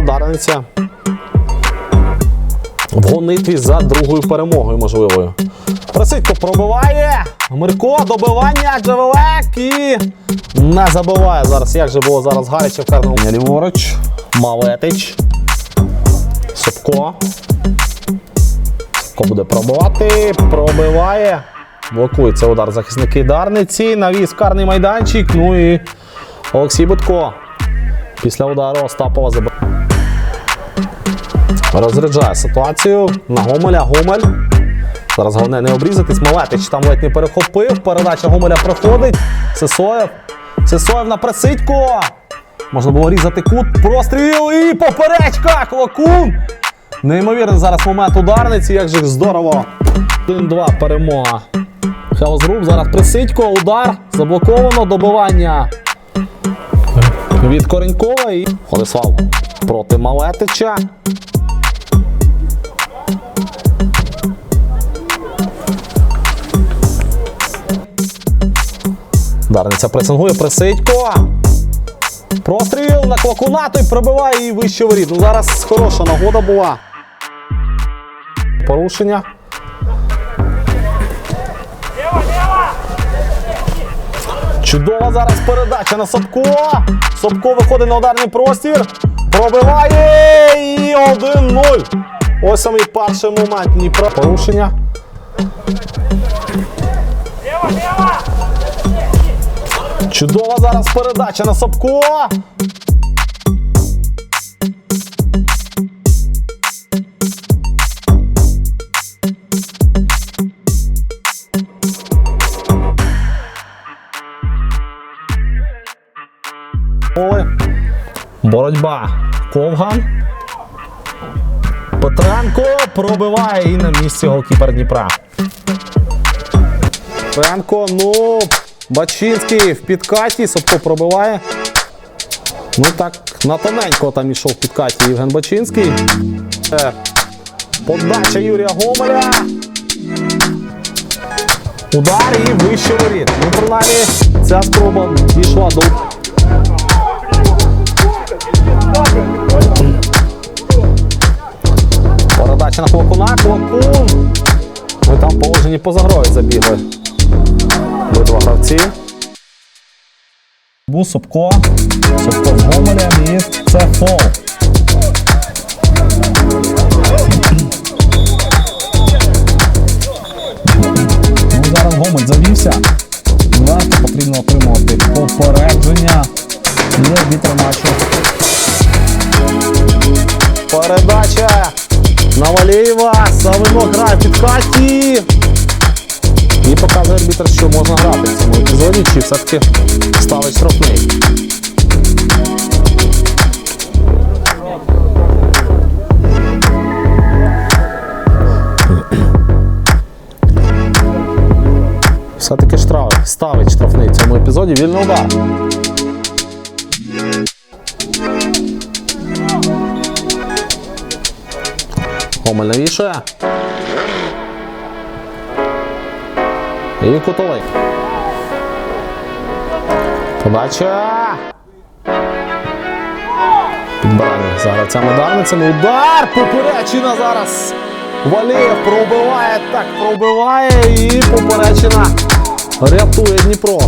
Дарниця. В гонитві за другою перемогою можливою. Просидько пробиває. Мирко, добивання, Джавелек і не забиває зараз. Як же було зараз гаряче в карному. Ліворуч. Малетич. Собко. Собко буде пробувати. Пробиває. Блокується удар захисники Дарниці. Навіс карний майданчик. Ну і Олексій Будко. Після удару Остапова забив. Розряджає ситуацію на Гомеля. Гомель. Зараз головне не обрізатись. Малетич там ледь не перехопив. Передача Гомеля проходить. Сесоєв. Сесоєв на присидько. Можна було різати кут. Простріл і поперечка. Клокун. Неймовірний зараз момент ударниці. Як же здорово. 1-2 перемога. Хелзруб. Зараз присидько. Удар. Заблоковано. Добивання від Коренькова і Владислав проти Малетича. Дарниця пресингує, Присидько. Простріл на клакуна, той пробиває і вище воріт. Ну зараз хороша нагода була. Порушення. Чудова зараз передача на Собко. Собко виходить на ударний простір. Пробиває і 1-0. Ось самий перший момент Дніпра. Порушення. Чудова зараз передача на. Ой. Боротьба. Ковган. Петренко пробиває і на місці голкіпер Дніпра. Петренко, ну, Бачинський в підкаті, Собко пробиває. Ну так, на тоненько там ішов в підкаті Євген Бачинський. Е, Подача Юрія Гомеля. Удар і вище воріт. Ну, принаймні, ця спроба дійшла до Передача на Клокуна, Клокун. Ми там в положенні поза грою забігли. Обидва гравці. Був Собко. Собко з Гомелем і це фол. Ну, зараз Гомель завівся. Зараз потрібно отримувати попередження. Арбітр матчу. Передача на Валєєва. Савинок грає під хаті. І показує арбітр, що можна грати в цьому епізоді, чи все-таки ставить штрафний. Все-таки штраф, ставить штрафний в цьому епізоді вільний удар. Гомель навішує. І кутовий. Подача. Підбирання зараз ця ударницями. Удар! Поперечина зараз. Валєєв пробиває, так пробиває і поперечина рятує Дніпро.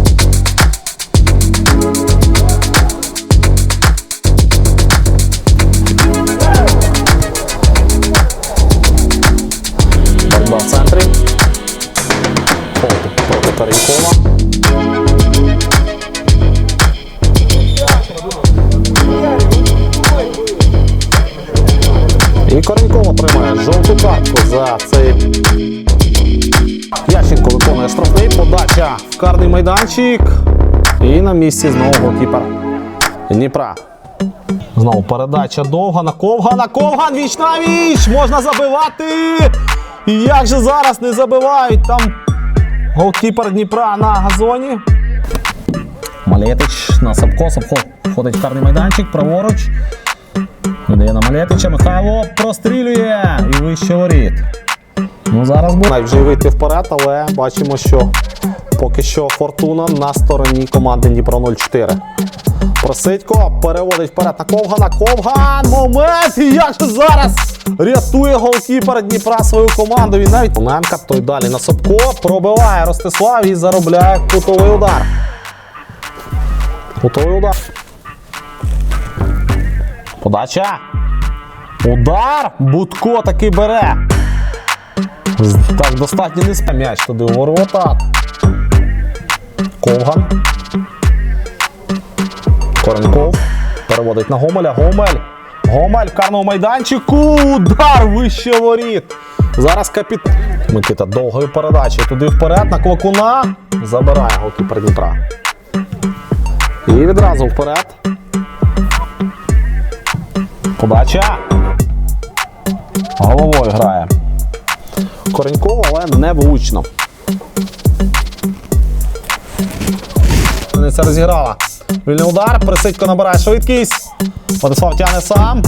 Проти І Кореньков отримає жовту картку за цей. Ященко виконує штрафний, подача в карний майданчик. І на місці знову голкіпер Дніпра. Знову передача довга на Ковгана. Ковган віч на віч! Можна забивати! І як же зараз не забивають там голкіпер Дніпра на газоні. Малетич на Сапко. Сапко входить в карний майданчик, праворуч. Видає на Малетича. Михайло прострілює і вище воріт. Ну зараз буде. Навіть вже вийти вперед, але бачимо, що Поки що фортуна на стороні команди Дніпро 04. Просидько переводить вперед на Ковгана. Ковган! Момент! І як же зараз рятує голкіпер Дніпра свою команду. Він навіть Оненка, той далі на Собко. Пробиває Ростислав і заробляє кутовий удар. Кутовий удар. Подача. Удар. Будко таки бере. Так, достатньо не м'яч туди у ворота. Ковган. Коренков. Переводить на Гомеля. Гомель. Гомель в карному майданчику. Удар вище воріт. Зараз капіт. Микита довгою передачею туди вперед на Клокуна. Забирає голкіпер Дніпра. І відразу вперед. Подача. Головою грає. Кореньков, але не влучно. Це розіграла. Вільний удар. Присидько набирає швидкість. Владислав тягне сам.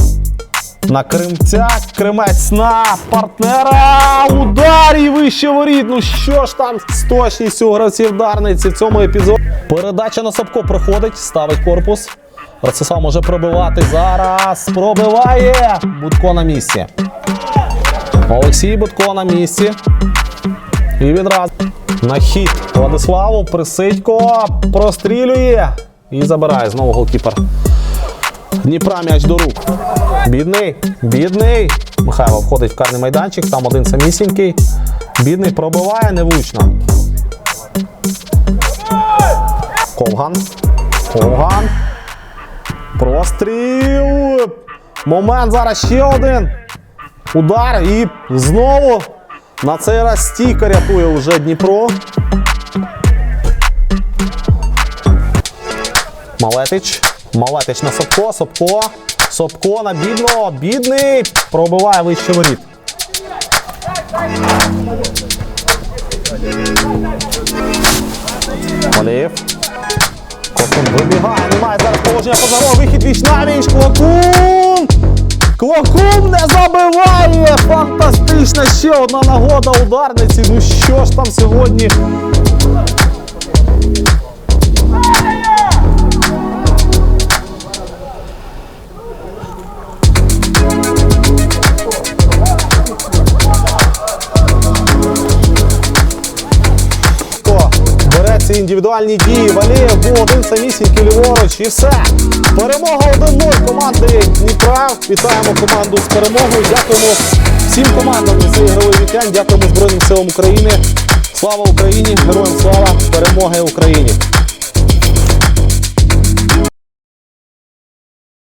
На Кримця. Кримець на партнера. Удар і вище воріт. Ну що ж там з точністю у гравців Дарниці в цьому епізоді. Передача на Сапко проходить, ставить корпус. Ростислав може пробивати зараз. Пробиває. Будко на місці. Олексій Будко на місці. І відразу на хід Владиславу Присидько прострілює і забирає знову голкіпер. Дніпра м'яч до рук. Бідний, бідний. Михайло входить в карний майданчик, там один самісінький. Бідний пробиває невлучно. Ковган. Ковган. Простріл. Момент зараз ще один. Удар і знову на цей раз стійка рятує вже Дніпро. Малетич. Малетич на Собко. Собко. Собко на бідного. Бідний. Пробиває вище воріт. Малієв. Клокун вибігає. Немає зараз положення поза грою. Вихід віч на віч. Клокун. Клокун не забиває! Фантастична ще одна нагода ударниці. Ну що ж там сьогодні? Бере індивідуальні дії. Валієв був один самісінький ліворуч і все. Перемога 1-0 команди Дніпра. Вітаємо команду з перемогою. Дякуємо всім командам за цей ігровий вікенд. Дякуємо Збройним силам України. Слава Україні! Героям слава! Перемоги Україні!